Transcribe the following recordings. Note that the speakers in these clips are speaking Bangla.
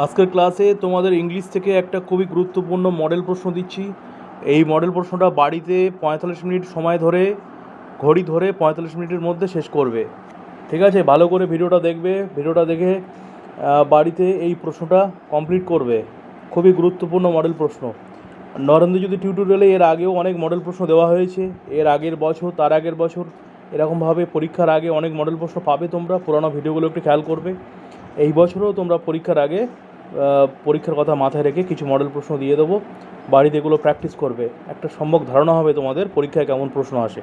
আজকের ক্লাসে তোমাদের ইংলিশ থেকে একটা খুবই গুরুত্বপূর্ণ মডেল প্রশ্ন দিচ্ছি। এই মডেল প্রশ্নটা বাড়িতে পঁয়তাল্লিশ মিনিট সময় ধরে, ঘড়ি ধরে পঁয়তাল্লিশ মিনিটের মধ্যে শেষ করবে। ঠিক আছে? ভালো করে ভিডিওটা দেখবে। ভিডিওটা দেখে বাড়িতে এই প্রশ্নটা কমপ্লিট করবে। খুবই গুরুত্বপূর্ণ মডেল প্রশ্ন। নরেন্দ্র যদি টিউটোরিয়ালে এর আগেও অনেক মডেল প্রশ্ন দেওয়া হয়েছে, এর আগের বছর, তার আগের বছর, এরকমভাবে পরীক্ষার আগে অনেক মডেল প্রশ্ন পাবে তোমরা। পুরানো ভিডিওগুলো একটু খেয়াল করবে। এই বছরও তোমরা পরীক্ষার আগে পরীক্ষার কথা মাথায় রেখে কিছু মডেল প্রশ্ন দিয়ে দেবো। বাড়িতে এগুলো প্র্যাকটিস করবে। একটা সম্যক ধারণা হবে তোমাদের পরীক্ষায় কেমন প্রশ্ন আসে।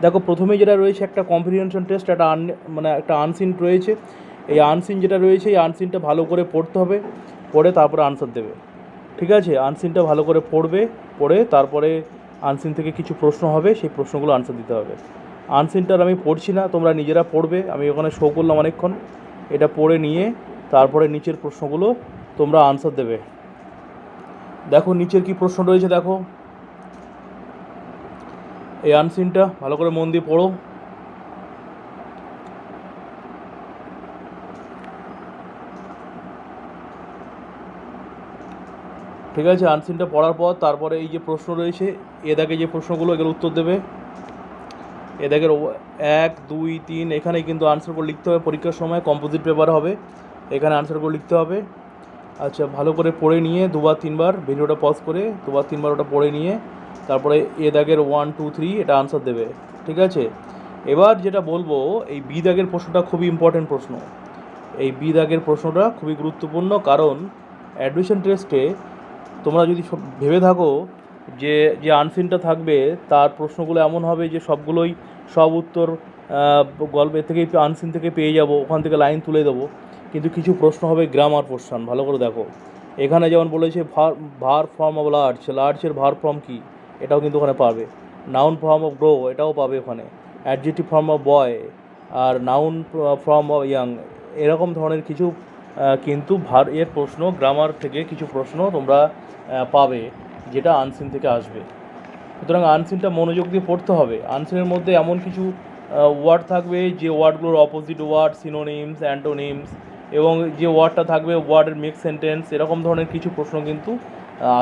দেখো, প্রথমে যেটা রয়েছে একটা কম্প্রিহেনশন টেস্ট একটা আন মানে একটা আনসিন রয়েছে। এই আনসিন যেটা রয়েছে, এই আনসিনটা ভালো করে পড়তে হবে, পড়ে তারপরে আনসার দেবে। ঠিক আছে? আনসিনটা ভালো করে পড়বে, পড়ে তারপরে আনসিন থেকে কিছু প্রশ্ন হবে, সেই প্রশ্নগুলো আনসার দিতে হবে। আনসিনটার আমি পড়ছি না, তোমরা নিজেরা পড়বে। আমি ওখানে শো করলাম অনেকক্ষণ। এটা পড়ে নিয়ে তারপরে নিচের প্রশ্নগুলো তোমরা আনসার দেবে। দেখো, নিচের কি প্রশ্ন রয়েছে দেখো। এই আনসিনটা ভালো করে মন দিয়ে পড়ো। ঠিক আছে আনসিনটা পড়ার পর তারপরে এই যে প্রশ্ন রয়েছে এ দাগে যে প্রশ্নগুলো, এগুলো উত্তর দেবে। এ দাগের ও- এক, দুই, তিন এখানে কিন্তু আনসারগুলো লিখতে হবে। পরীক্ষার সময় কম্পোজিট পেপার হবে। এখানে আনসারগুলো লিখতে হবে। আচ্ছা ভালো করে পড়ে নিয়ে দুবার, তিনবার, ভিডিওটা পজ করে দুবার, তিনবার ওটা পড়ে নিয়ে তারপরে এ দাগের ওয়ান টু থ্রি এটা আনসার দেবে। ঠিক আছে? এবার যেটা বলব, এই বি দাগের প্রশ্নটা খুবই ইম্পর্টেন্ট প্রশ্ন। এই বি দাগের প্রশ্নটা খুবই গুরুত্বপূর্ণ, কারণ অ্যাডমিশন টেস্টে তোমরা যদি ভেবে থাকো যে যে আনসিনটা থাকবে, তার প্রশ্নগুলো এমন হবে যে সবগুলোই সব উত্তর গল্পের থেকে আনসিন থেকে পেয়ে যাব, ওখান থেকে লাইন তুলে দেবো। কিন্তু কিছু প্রশ্ন হবে গ্রামার পোর্শন ভালো করে দেখো। এখানে যেমন বলেছে ভার verb form of large লার্জের verb form কী? এটাও কিন্তু ওখানে পাবে। নাউন ফর্ম অফ গ্রো এটাও পাবে ওখানে। অ্যাডজেটিভ ফর্ম অফ বয় আর নাউন ফর্ম অফ ইয়াং এরকম ধরনের কিছু কিন্তু ভার এর প্রশ্ন গ্রামার থেকে কিছু প্রশ্ন তোমরা পাবে। যেটা আনসিন থেকে আসবে। সুতরাং আনসিনটা মনোযোগ দিয়ে পড়তে হবে। আনসিনের মধ্যে এমন কিছু ওয়ার্ড থাকবে যে ওয়ার্ডগুলোর অপোজিট ওয়ার্ড সিনোনিমস অ্যান্টোনিমস এবং যে ওয়ার্ডটা থাকবে ওয়ার্ডের মিক্স সেন্টেন্স এরকম ধরনের কিছু প্রশ্ন কিন্তু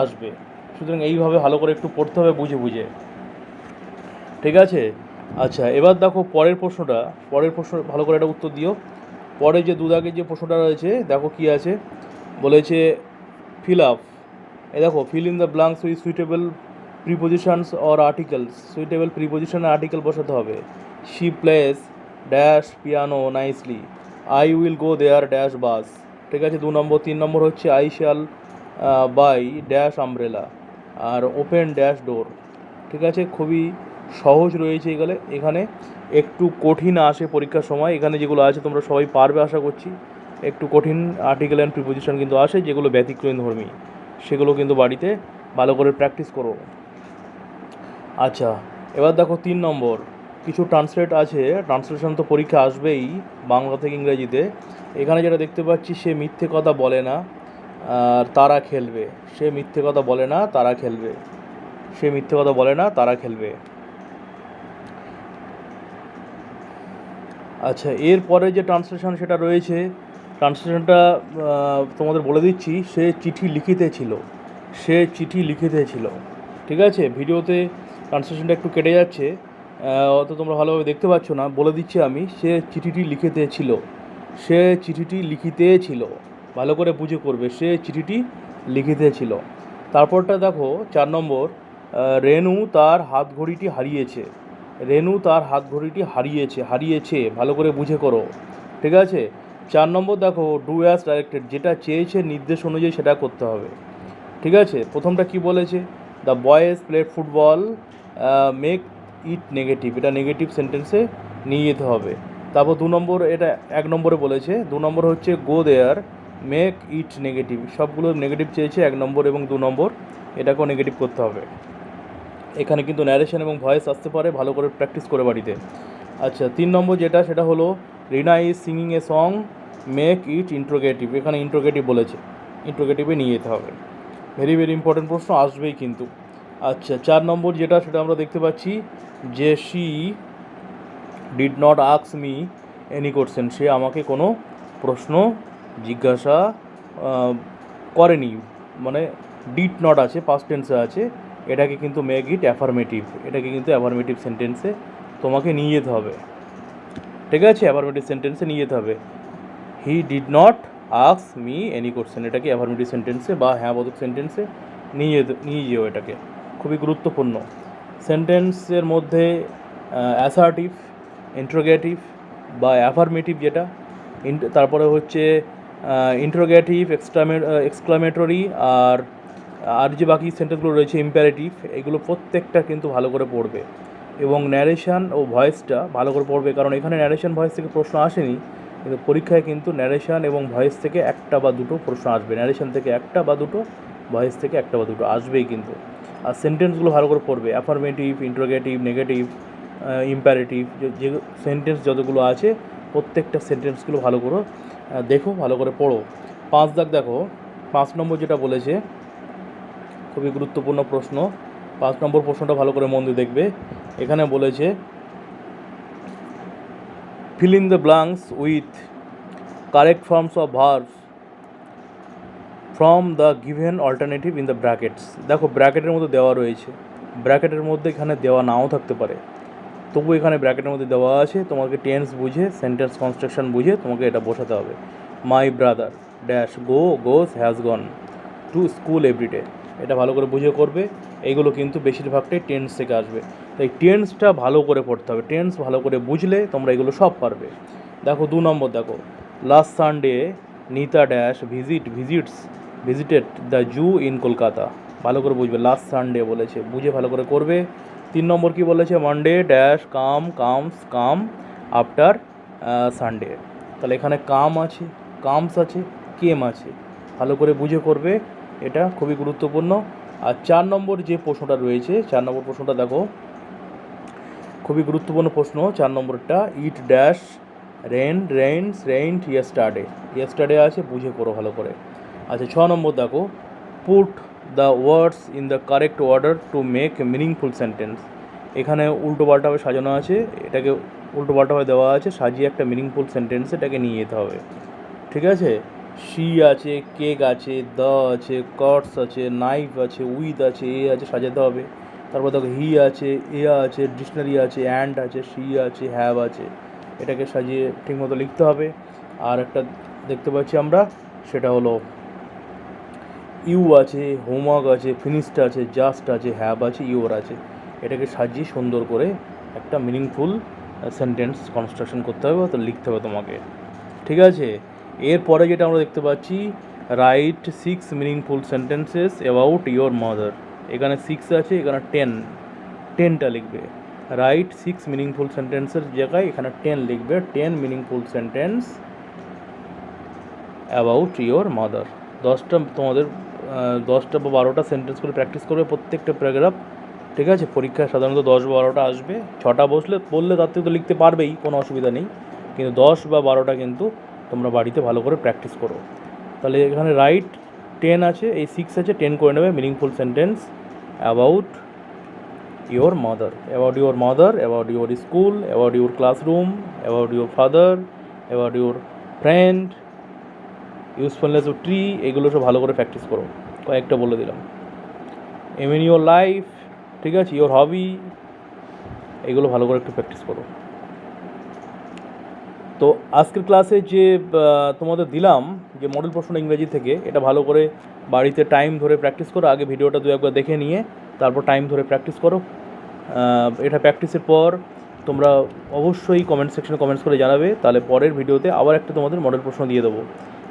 আসবে। সুতরাং এইভাবে ভালো করে একটু পড়তে হবে বুঝে বুঝে। ঠিক আছে? আচ্ছা এবার দেখো পরের প্রশ্নটা। পরের প্রশ্ন, ভালো করে একটা উত্তর দিও। পরে যে দুদাগের যে প্রশ্নটা রয়েছে, দেখো কি আছে? বলেছে ফিল আপ এই দেখো fill in the blanks with suitable prepositions or articles suitable preposition article বসাতে হবে। She plays dash piano nicely I will go there dash bus ঠিক আছে, দু নম্বর, তিন নম্বর হচ্ছে I shall buy dash umbrella R open dash door ঠিক আছে, খুবই সহজ রয়েছে এগুলো। এখানে একটু কঠিন আসে পরীক্ষার সময়। এখানে যেগুলো আছে তোমরা সবাই পারবে আশা করছি। একটু কঠিন আর্টিকেল অ্যান্ড প্রিপোজিশন কিন্তু আসে, যেগুলো ব্যতিক্রম ধর্মী। সেগুলো কিন্তু বাড়িতে ভালো করে প্র্যাকটিস করো। আচ্ছা এবার দেখো তিন নম্বর, কিছু ট্রান্সলেট আছে ট্রান্সলেশন তো পরীক্ষা আসবেই বাংলা থেকে ইংরেজিতে। এখানে যেটা দেখতে পাচ্ছি, সে মিথ্যে কথা বলে না, আর তারা খেলবে। সে মিথ্যে কথা বলে না, তারা খেলবে। সে মিথ্যে কথা বলে না, তারা খেলবে। আচ্ছা এরপরে যে ট্রান্সলেশন সেটা রয়েছে ট্রান্সলেশনটা তোমাদের বলে দিচ্ছি, সে চিঠি লিখিতে ছিল। সে চিঠি লিখিতে ছিল। ঠিক আছে? ভিডিওতে ট্রান্সলেশনটা একটু কেটে যাচ্ছে। অত তোমরা ভালোভাবে দেখতে পাচ্ছ না। বলে দিচ্ছি আমি, সে চিঠিটি লিখিতে ছিল। সে চিঠিটি লিখিতে ছিল। ভালো করে বুঝে করবে, সে চিঠিটি লিখিতে ছিল। তারপরটা দেখো, চার নম্বর রেনু তার হাত ঘড়িটি হারিয়েছে। রেনু তার হাত ঘড়িটি হারিয়েছে হারিয়েছে। ভালো করে বুঝে করো। ঠিক আছে? চার নম্বর দেখো ডু অ্যাজ ডাইরেক্টেড যেটা চেয়েছে নির্দেশ অনুযায়ী সেটা করতে হবে। ঠিক আছে? প্রথমটা কি বলেছে? The boys play football make it negative এটা নেগেটিভ সেন্টেন্সে নিয়ে যেতে হবে। তারপর দু নম্বর, এটা এক নম্বরে বলেছে, দু নম্বর হচ্ছে go there make it negative সবগুলো নেগেটিভ চেয়েছে এক নম্বর এবং দু নম্বর, এটাকেও নেগেটিভ করতে হবে। এখানে কিন্তু ন্যারেশন এবং ভয়েস আসতে পারে, ভালো করে প্র্যাকটিস করে বাড়িতে। আচ্ছা তিন নম্বর যেটা, সেটা হলো Rina is singing a song make it interrogative এখানে ইন্ট্রোগেটিভ বলেছে। ইন্ট্রোগেটিভে নিয়ে যেতে হবে। ভেরি ভেরি ইম্পর্টেন্ট প্রশ্ন, আসবেই কিন্তু। আচ্ছা চার নম্বর যেটা, সেটা আমরা দেখতে পাচ্ছি যে শি ডিড নট আক্স মি এনি কোশ্চেন সে আমাকে কোনো প্রশ্ন, জিজ্ঞাসা করেনি। মানে ডিড নট আছে পাস্ট টেন্সে আছে। এটাকে কিন্তু মেক ইট অ্যাফার্মেটিভ এটাকে কিন্তু অ্যাফার্মেটিভ সেন্টেন্সে তোমাকে নিয়ে যেতে হবে। ঠিক আছে অ্যাফার্মেটিভ সেন্টেন্সে নিয়ে যেতে হবে। হি ডিড নট আক্স মি এনি কোশ্চেন এটাকে অ্যাফার্মেটিভ সেন্টেন্সে বা হ্যাঁ বোধক সেন্টেন্সে নিয়ে যেতে, নিয়ে যেও এটাকে? খুবই গুরুত্বপূর্ণ। সেন্টেন্সের মধ্যে অ্যাসার্টিভ ইন্ট্রোগেটিভ বা অ্যাফার্মেটিভ যেটা তারপরে হচ্ছে ইন্ট্রোগেটিভ এক্সক্লামে এক্সক্লামেটরি আর আর যে বাকি সেন্টেন্সগুলো রয়েছে ইম্পারেটিভ এগুলো প্রত্যেকটা কিন্তু ভালো করে পড়বে। এবং ন্যারেশন ও ভয়েসটা ভালো করে পড়বে, কারণ এখানে ন্যারেশন ভয়েস থেকে প্রশ্ন আসেনি, কিন্তু পরীক্ষায় কিন্তু ন্যারেশান এবং ভয়েস থেকে একটা বা দুটো প্রশ্ন আসবে। ন্যারেশন থেকে একটা বা দুটো ভয়েস থেকে একটা বা দুটো আসবেই কিন্তু। আর সেন্টেন্সগুলো ভালো করে পড়বে অ্যাফার্মেটিভ ইন্ট্রোগেটিভ নেগেটিভ ইম্প্যারেটিভ যে সেন্টেন্স যতগুলো আছে, প্রত্যেকটা সেন্টেন্সগুলো ভালো করে দেখো, ভালো করে পড়ো। পাঁচ দাগ দেখো, পাঁচ নম্বর যেটা বলেছে, খুবই গুরুত্বপূর্ণ প্রশ্ন পাঁচ নম্বর প্রশ্নটা ভালো করে মন দিয়ে দেখবে। এখানে বলেছে, fill in the blanks with correct forms of verbs from the given alternative in the brackets. দেখো ব্র্যাকেটের মধ্যে দেওয়া রয়েছে। ব্র্যাকেটের মধ্যে এখানে দেওয়া নাও থাকতে পারে। তবু এখানে ব্র্যাকেটের মধ্যে দেওয়া আছে, তোমাকে টেন্স বুঝে সেন্টেন্স কনস্ট্রাকশন বুঝে তোমাকে এটা বসাতে হবে। My brother dash go goes has gone to school every day এটা ভালো করে বুঝে করবে। এইগুলো কিন্তু বেশিরভাগটাই টেন্স থেকে আসবে। তাই টেন্সটা ভালো করে পড়তে হবে। টেন্স ভালো করে বুঝলে তোমরা এগুলো সব পারবে। দেখো, দু নম্বর দেখো। Last Sunday Nita dash visit visits visited the zoo in Kolkata ভালো করে বুঝবে লাস্ট সানডে বলেছে। বুঝে ভালো করে করবে। তিন নম্বর কি বলেছে? Monday dash come comes come after Sunday তাহলে এখানে কাম আছে কামস আছে কেম আছে। ভালো করে বুঝে করবে। এটা খুবই গুরুত্বপূর্ণ। আর চার নম্বর যে প্রশ্নটা রয়েছে, চার নম্বর প্রশ্নটা দেখো। খুবই গুরুত্বপূর্ণ প্রশ্ন, চার নম্বরটা it dash rain rains rained yesterday yesterday আছে, বুঝে করো ভালো করে। আচ্ছা ছ নম্বর দেখো। Put the words in the correct order to make meaningful sentence এখানে উল্টো পাল্টাভাবে সাজানো আছে, এটাকে উল্টো পাল্টাভাবে দেওয়া আছে, সাজিয়ে একটা মিনিংফুল সেন্টেন্স এটাকে নিয়ে যেতে হবে। ঠিক আছে? শি আছে কেক আছে দ আছে কটস আছে নাইফ আছে উইথ আছে এ আছে, সাজাতে হবে। তারপর দেখো হি আছে এ আছে ডিকশনারি আছে অ্যান্ড আছে সি আছে হ্যাভ আছে। এটাকে সাজিয়ে ঠিকমতো লিখতে হবে। আর একটা দেখতে পাচ্ছি আমরা, সেটা হলো ইউ আছে হোমওয়ার্ক আছে ফিনিশড আছে জাস্ট আছে হ্যাভ আছে ইউর আছে। এটাকে সাজিয়ে সুন্দর করে একটা মিনিংফুল সেন্টেন্স কনস্ট্রাকশন করতে হবে তো লিখতে হবে তোমাকে। ঠিক আছে? এরপরে যেটা আমরা দেখতে পাচ্ছি write six meaningful sentences about your mother এখানে সিক্স আছে, এখানে টেন টেনটা লিখবে। রাইট সিক্স মিনিংফুল সেন্টেন্সের জায়গায় এখানে টেন লিখবে ten meaningful sentence about your mother দশটা তোমাদের দশটা বা বারোটা সেন্টেন্স করে প্র্যাকটিস করবে প্রত্যেকটা প্যারাগ্রাফ ঠিক আছে? পরীক্ষায় সাধারণত দশ বা বারোটা আসবে। ছটা বসলে, বললে তার থেকে তো লিখতে পারবেই, কোনো অসুবিধা নেই। কিন্তু দশ বা বারোটা কিন্তু তোমরা বাড়িতে ভালো করে প্র্যাকটিস করো। তাহলে এখানে রাইট টেন আছে, এই সিক্স আছে টেন করে নেবে meaningful sentence about your mother about your mother about your school about your classroom about your father about your friend usefulness of tree এগুলো সব ভালো করে প্র্যাকটিস করো। কয়েকটা বলে দিলাম। এম ইন লাইফ ঠিক আছে ইয়োর হবি এগুলো ভালো করে একটু প্র্যাকটিস করো। তো আজকের ক্লাসে যে তোমাদের দিলাম যে মডেল প্রশ্ন ইংরেজি থেকে, এটা ভালো করে বাড়িতে টাইম ধরে প্র্যাকটিস করো, আগে ভিডিওটা দু একবার দেখে নিয়ে, তারপর টাইম ধরে প্র্যাকটিস করো। এটা প্র্যাকটিসের পর তোমরা অবশ্যই কমেন্ট সেকশনে কমেন্টস করে জানাবে, তাহলে পরের ভিডিওতে আবার একটা তোমাদের মডেল প্রশ্ন দিয়ে দেবো।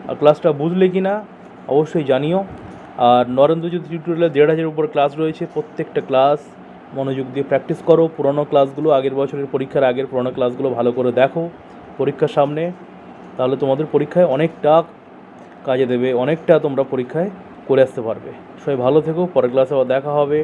আর ক্লাসটা বুঝলে কি না অবশ্যই জানিও। আর নরেন্দ্রজ্যোতি টিউটোরিয়ালে দেড় হাজারের উপর ক্লাস রয়েছে, প্রত্যেকটা ক্লাস মনোযোগ দিয়ে প্র্যাকটিস করো। পুরনো ক্লাসগুলো আগের বছরের পরীক্ষার আগের পুরনো ক্লাসগুলো ভালো করে দেখো। পরীক্ষার সামনে, তাহলে তোমাদের পরীক্ষায় অনেকটা কাজে দেবে, অনেকটা তোমরা পরীক্ষায় করে আসতে পারবে। সবাই ভালো থেকো, পরের ক্লাসে আবার দেখা হবে।